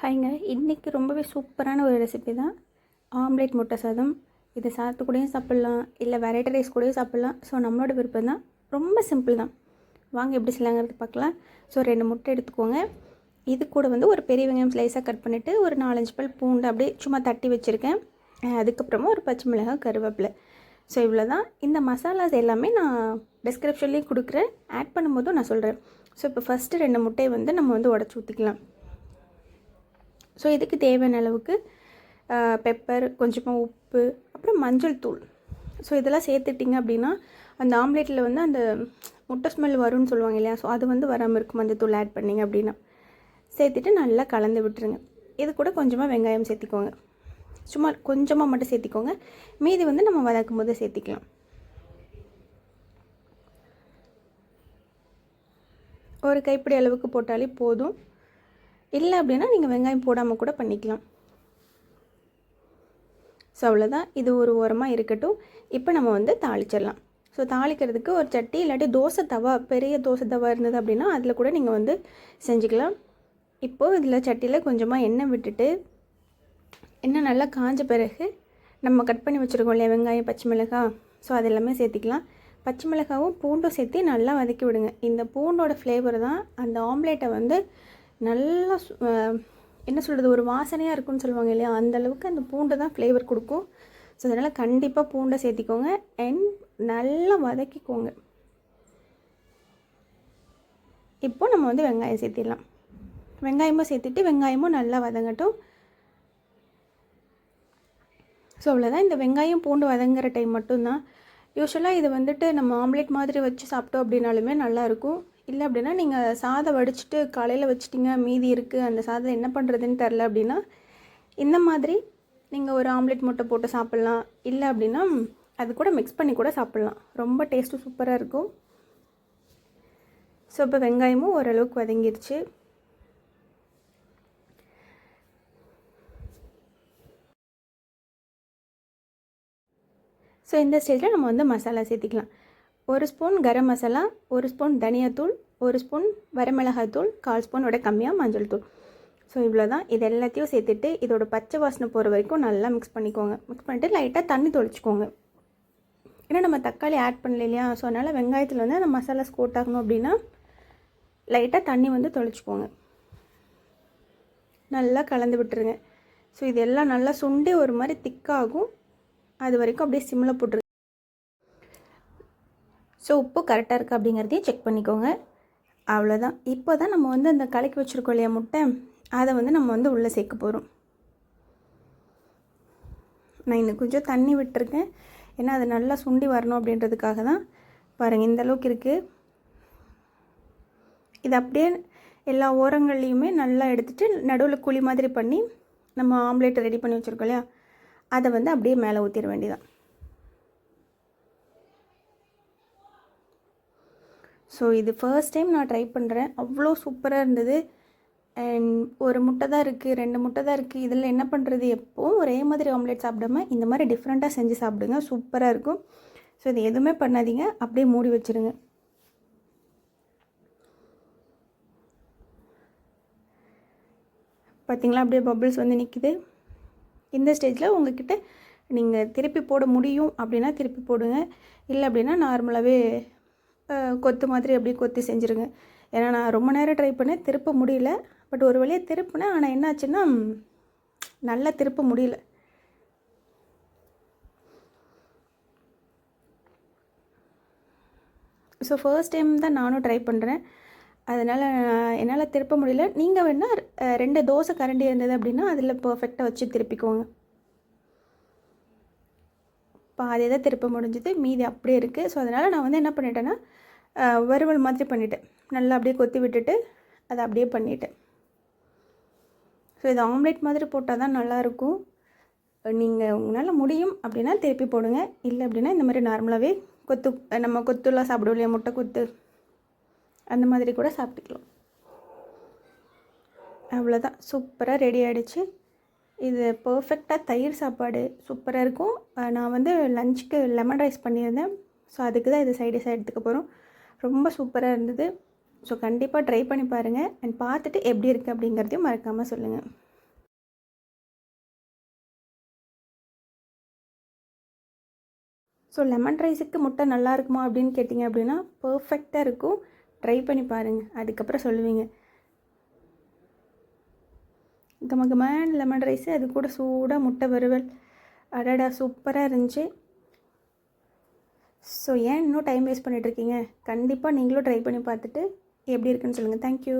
ஹாய்ங்க. இன்றைக்கி ரொம்பவே சூப்பரான ஒரு ரெசிபி தான். ஆம்லேட் முட்டை சாதம். இது சாத்து கூடயும் சாப்பிட்லாம். இல்லை வெரைட்டி ரைஸ் கூடயும் சாப்பிட்லாம். ஸோ நம்மளோட விருப்பம் தான். ரொம்ப சிம்பிள் தான். வாங்க எப்படி செய்யலாங்கிறது பார்க்கலாம். ஸோ ரெண்டு முட்டை எடுத்துக்கோங்க. இது கூட வந்து ஒரு பெரிய வெங்காயம் ஸ்லைஸாக கட் பண்ணிவிட்டு ஒரு நாலஞ்சு பல் பூண்டு அப்படியே சும்மா தட்டி வச்சுருக்கேன். அதுக்கப்புறமா ஒரு பச்சை மிளகாய் கருவேப்பிலை. ஸோ இவ்வளோ தான் இந்த மசாலாஸ் எல்லாமே நான் டிஸ்கிரிப்ஷன்லேயும் கொடுக்குறேன். ஆட் பண்ணும்போதும் நான் சொல்கிறேன் ஸோ இப்போ ஃபஸ்ட்டு ரெண்டு முட்டையை வந்து நம்ம வந்து உடச்சி ஊற்றிக்கலாம் ஸோ இதுக்கு தேவையான அளவுக்கு பெப்பர் கொஞ்சமாக உப்பு அப்புறம் மஞ்சள் தூள். ஸோ இதெல்லாம் சேர்த்துட்டிங்க அப்படின்னா அந்த ஆம்லேட்டில் வந்து அந்த முட்டை ஸ்மெல் வரும்னு சொல்லுவாங்க இல்லையா? ஸோ அது வந்து வராமல் இருக்கும். மஞ்சள் தூள் ஆட் பண்ணிங்க அப்படின்னா. சேர்த்துட்டு நல்லா கலந்து விட்டுருங்க. இது கூட கொஞ்சமாக வெங்காயம் சேர்த்திக்கோங்க. சும்மா கொஞ்சமாக மட்டும் சேர்த்திக்கோங்க. மீதி வந்து நம்ம வதக்கும் போது சேர்த்திக்கலாம். ஒரு கைப்பிடி அளவுக்கு போட்டாலே போதும். இல்லை அப்படின்னா நீங்கள் வெங்காயம் போடாமல் கூட பண்ணிக்கலாம். ஸோ அவ்வளோதான் இது ஒரு ஓரமாக இருக்கட்டும். இப்போ நம்ம வந்து தாளிச்சிடலாம். ஸோ தாளிக்கிறதுக்கு ஒரு சட்டி இல்லாட்டி தோசை தவா பெரிய தோசை தவா இருந்தது அப்படின்னா அதில் கூட நீங்கள் வந்து செஞ்சுக்கலாம். இப்போது இதில் சட்டியில் கொஞ்சமாக எண்ணெய் விட்டுட்டு எண்ணெய் நல்லா காஞ்ச பிறகு நம்ம கட் பண்ணி வச்சுருக்கோம் இல்லையா வெங்காயம் பச்சை மிளகாய் ஸோ அது எல்லாமே சேர்த்திக்கலாம். பச்சை மிளகாவும் பூண்டும் சேர்த்து நல்லா வதக்கி விடுங்க. இந்த பூண்டோட ஃப்ளேவர் தான் அந்த ஆம்லேட்டை வந்து நல்லா என்ன சொல்கிறது ஒரு வாசனையாக இருக்கும்னு சொல்லுவாங்க இல்லையா? அந்த அளவுக்கு அந்த பூண்டு தான் ஃப்ளேவர் கொடுக்கும். ஸோ அதனால் கண்டிப்பாக பூண்டை சேர்த்திக்கோங்க. அண்ட் நல்லா வதக்கிக்கோங்க. இப்போ நம்ம வந்து வெங்காயம் சேர்த்திடலாம். வெங்காயமும் சேர்த்துட்டு வெங்காயமும் நல்லா வதங்கட்டும். ஸோ அவ்வளோதான் இந்த வெங்காயம் பூண்டு வதங்குற டைம் மட்டும்தான். யூஸ்வலாக இது வந்துட்டு நம்ம ஆம்லேட் மாதிரி வச்சு சாப்பிட்டோம் அப்படின்னாலுமே நல்லாயிருக்கும் இல்லை அப்படின்னா நீங்கள் சாதம் வடிச்சிட்டு காலையில் வச்சிட்டிங்க மீதி இருக்குது அந்த சாதம் என்ன பண்ணுறதுன்னு தெரில அப்படின்னா இந்த மாதிரி நீங்கள் ஒரு ஆம்லேட் முட்டை போட்டு சாப்பிட்லாம். இல்லை அப்படின்னா அது கூட மிக்ஸ் பண்ணி கூட சாப்பிட்லாம். ரொம்ப டேஸ்ட்டு சூப்பராக இருக்கும். ஸோ இப்போ வெங்காயமும் ஓரளவுக்கு வதங்கிருச்சு. ஸோ இந்த ஸ்டேஜில் நம்ம வந்து மசாலா சேர்த்திக்கலாம். ஒரு ஸ்பூன் கரம் மசாலா ஒரு ஸ்பூன் தனியாத்தூள் ஒரு ஸ்பூன் வரமிளகாத்தூள் கால் ஸ்பூனோட கம்மியாக மஞ்சள் தூள். ஸோ இவ்வளோ தான் இது எல்லாத்தையும் சேர்த்துட்டு இதோட பச்சை வாசனை போகிற வரைக்கும் நல்லா மிக்ஸ் பண்ணிக்கோங்க. மிக்ஸ் பண்ணிட்டு லைட்டாக தண்ணி தொளிச்சிக்கோங்க. ஏன்னா நம்ம தக்காளி ஆட் பண்ணல இல்லையா? ஸோ அதனால் வெங்காயத்தில் வந்து அந்த மசாலாஸ் ஸ்கோட் ஆகணும் அப்படின்னா லைட்டாக தண்ணி வந்து தொளிச்சிக்கோங்க. நல்லா கலந்து விட்டுருங்க. ஸோ இது எல்லாம் நல்லா சுண்டி ஒரு மாதிரி திக்காகும் அது வரைக்கும் அப்படியே சிம்மில் போட்டுருங்க. ஸோ உப்பு கரெக்டாக இருக்குது அப்படிங்கிறதையும் செக் பண்ணிக்கோங்க. அவ்வளோதான் இப்போ தான் நம்ம வந்து அந்த கலக்கி வச்சுருக்கோம் இல்லையா முட்டை? அதை வந்து நம்ம வந்து உள்ளே சேர்க்க போகிறோம் நான் இன்னும் கொஞ்சம் தண்ணி விட்டுருக்கேன். ஏன்னா அது நல்லா சுண்டி வரணும் அப்படின்றதுக்காக தான். பாருங்கள் இந்த அளவுக்கு இருக்குது இது அப்படியே எல்லா ஓரங்கள்லேயுமே நல்லா எடுத்துகிட்டு நடுவில் குழி மாதிரி பண்ணி நம்ம ஆம்லேட் ரெடி பண்ணி வச்சுருக்கோம் இல்லையா? அதை வந்து அப்படியே மேலே ஊற்றிட வேண்டியதான் ஸோ இது ஃபர்ஸ்ட் டைம் நான் ட்ரை பண்ணுறேன் அவ்வளோ சூப்பராக இருந்தது. அண்ட் ஒரு முட்டை தான் இருக்குது ரெண்டு முட்டை தான் இருக்குது இதில் என்ன பண்ணுறது எப்போவும் ஒரே மாதிரி ஆம்லேட் சாப்பிடாம இந்த மாதிரி டிஃப்ரெண்ட்டாக செஞ்சு சாப்பிடுங்க. சூப்பராக இருக்கும். ஸோ இது எதுவுமே பண்ணாதீங்க. அப்படியே மூடி வச்சுருங்க. பார்த்திங்களா அப்படியே பபிள்ஸ் வந்து நிற்கிது இந்த ஸ்டேஜில் உங்ககிட்ட நீங்கள் திருப்பி போட முடியும் அப்படின்னா திருப்பி போடுங்க. இல்லை அப்படின்னா நார்மலாகவே கொத்து மாதிரி அப்படியே கொத்தி செஞ்சுருங்க. ஏன்னா நான் ரொம்ப நேரம் ட்ரை பண்ணேன் திருப்ப முடியல. பட் ஒரு வழியாக திருப்பினேன் ஆனால் என்னாச்சுன்னா நல்லா திருப்ப முடியல. ஸோ ஃபர்ஸ்ட் டைம் தான் நானும் ட்ரை பண்ணுறேன் அதனால் என்னால் திருப்ப முடியல. நீங்கள் வேணால் ரெண்டு தோசை கரண்டி இருந்தது அப்படின்னா அதில் பர்ஃபெக்டாக வச்சு திருப்பிக்கோங்க. பாதி தான் திருப்ப முடிஞ்சது. மீதி அப்படியே இருக்குது ஸோ அதனால் நான் வந்து என்ன பண்ணிட்டேன்னா வறுவல் மாதிரி பண்ணிவிட்டேன் நல்லா அப்படியே கொத்தி விட்டுட்டு அதை அப்படியே பண்ணிவிட்டேன் ஸோ இது ஆம்லேட் மாதிரி போட்டால் தான் நல்லாயிருக்கும் நீங்கள் உங்களால் முடியும் அப்படின்னா திருப்பி போடுங்க. இல்லை அப்படின்னா இந்த மாதிரி நார்மலாகவே கொத்து நம்ம கொத்துலாம் சாப்பிடுவோம் இல்லையா? முட்டை கொத்து. அந்த மாதிரி கூட சாப்பிட்டுக்கலாம். அவ்வளோதான் சூப்பராக ரெடி ஆகிடுச்சு இது பர்ஃபெக்டாக தயிர் சாப்பாடு சூப்பராக இருக்கும். நான் வந்து லஞ்சுக்கு லெமன் ரைஸ் பண்ணியிருந்தேன். ஸோ அதுக்கு தான் இது சைடிஷாக எடுத்துக்க போகிறோம் ரொம்ப சூப்பராக இருந்தது. ஸோ கண்டிப்பாக ட்ரை பண்ணி பாருங்கள் அண்ட் பார்த்துட்டு எப்படி இருக்குது அப்படிங்கிறதையும் மறக்காமல் சொல்லுங்கள் ஸோ லெமன் ரைஸுக்கு முட்டை நல்லா இருக்குமா அப்படின்னு கேட்டிங்க அப்படின்னா பர்ஃபெக்டாக இருக்கும். ட்ரை பண்ணி பாருங்கள் அதுக்கப்புறம் சொல்லுவீங்க. கம கமன் லெமன் ரைஸு அது கூட சூடாக முட்டை வறுவல். அடடா சூப்பராக இருந்துச்சு. ஸோ ஏன் இன்னும் டைம் வேஸ்ட் பண்ணிகிட்ருக்கீங்க கண்டிப்பாக நீங்களும் ட்ரை பண்ணி பார்த்துட்டு எப்படி இருக்குன்னு சொல்லுங்கள் தேங்க்யூ